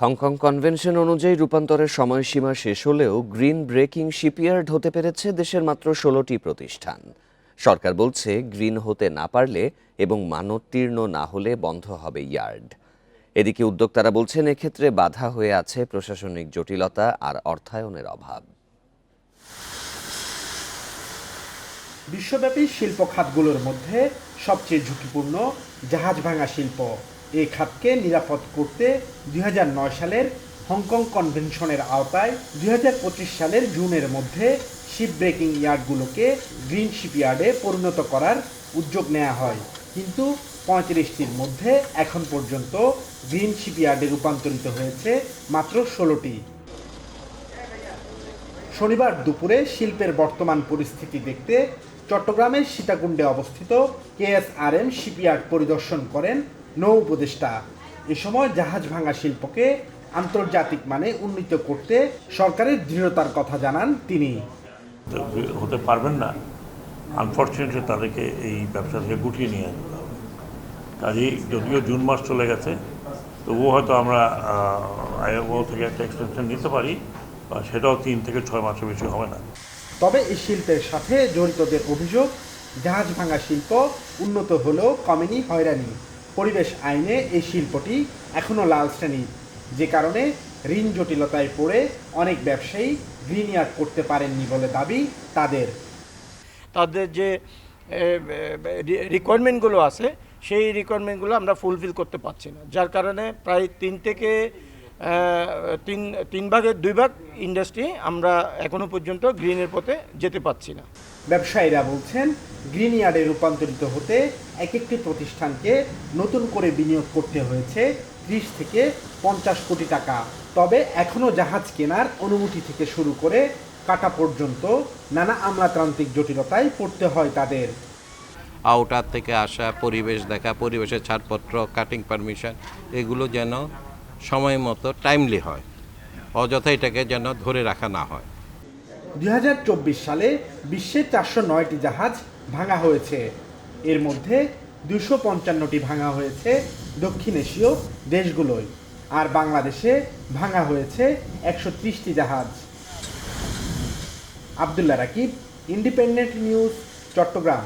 Hong Kong convention অনুযায়ী রূপান্তরের সময়সীমা শেষ হলেও গ্রিন ব্রেকিং শিপইয়ার্ড হতে পেরেছে দেশের মাত্র ষোলোটি প্রতিষ্ঠান। সরকার বলছে, গ্রিন হতে না পারলে এবং মানোত্তীর্ণ না হলে বন্ধ হবে ইয়ার্ড। এদিকে উদ্যোক্তারা বলছেন, এক্ষেত্রে বাধা হয়ে আছে প্রশাসনিক জটিলতা আর অর্থায়নের অভাব। বিশ্বব্যাপী শিল্প খাতগুলোর মধ্যে সবচেয়ে ঝুঁকিপূর্ণ জাহাজ ভাঙা শিল্প। এই খাতকে নিরাপদ করতে দু হাজার নয় সালের হংকং কনভেনশনের আওতায় দুই হাজার পঁচিশ সালের জুনের মধ্যে শিপ ব্রেকিং ইয়ার্ডগুলোকে গ্রিন শিপইয়ার্ডে পরিণত করার উদ্যোগ নেওয়া হয়। কিন্তু পঁয়ত্রিশটির মধ্যে এখন পর্যন্ত গ্রিন শিপইয়ার্ডে রূপান্তরিত হয়েছে মাত্র ষোলোটি। শনিবার দুপুরে শিল্পের বর্তমান পরিস্থিতি দেখতে চট্টগ্রামের সীতাকুণ্ডে অবস্থিত কেএসআরএম শিপইয়ার্ড পরিদর্শন করেন নৌ উপদেষ্টা এ সময় জাহাজ ভাঙা শিল্পকে আন্তর্জাতিক মানে উন্নীত করতে সরকারের দৃঢ়তার কথা জানান তিনি। হতে পারবেন না। আনফর্চুনেটলি তাদেরকে এই ব্যবসা থেকে গুটিয়ে নিয়ে যেতে হবে। কাজেই যদিও জুন মাস চলে গেছে তবুও হয়তো আমরা আইএমও থেকে একটা এক্সটেনশন নিতে পারি বা সেটাও তিন থেকে ছয় মাসের বেশি হবে না। তবে এই শিল্পের সাথে জড়িতদের অভিযোগ জাহাজ ভাঙা শিল্প উন্নত হলেও কমেনি হয়রানি। পরিবেশ আইনে এই শিল্পটি এখনও লাল শ্রেণির যে কারণে ঋণ জটিলতায় পড়ে অনেক ব্যবসায়ী গ্রিন ইয়ার্ড করতে পারেননি বলে দাবি তাদের। তাদের যে রিকোয়ারমেন্টগুলো আছে, সেই রিকোয়ারমেন্টগুলো আমরা ফুলফিল করতে পারছি না। যার কারণে প্রায় তিন থেকে তিন তিন ভাগের দুই ভাগ ইন্ডাস্ট্রি আমরা এখনও পর্যন্ত গ্রিনের পথে যেতে পারছি না। ব্যবসায়ীরা বলছেন গ্রিন ইয়ার্ডে রূপান্তরিত হতে এক একটি প্রতিষ্ঠানকে নতুন করে বিনিয়োগ করতে হয়েছে ত্রিশ থেকে পঞ্চাশ কোটি টাকা। তবে এখনও জাহাজ কেনার অনুমতি থেকে শুরু করে কাটা পর্যন্ত নানা আমলাতান্ত্রিক জটিলতায় পড়তে হয় তাদের। আউটার থেকে আসা পরিবেশ দেখা, পরিবেশের ছাড়পত্র কাটিং পারমিশন এগুলো যেন সময় মতো টাইমলি হয়। অযথা এটাকে যেন ধরে রাখা না হয়। দুই হাজার চব্বিশ সালে বিশ্বে চারশো নয়টি জাহাজ ভাঙা হয়েছে। এর মধ্যে দুশো পঞ্চান্নটি ভাঙা হয়েছে দক্ষিণ এশীয় দেশগুলোয়, আর বাংলাদেশে ভাঙা হয়েছে একশো ত্রিশটি জাহাজ। Abdullah Rakib, independent news, Chattogram.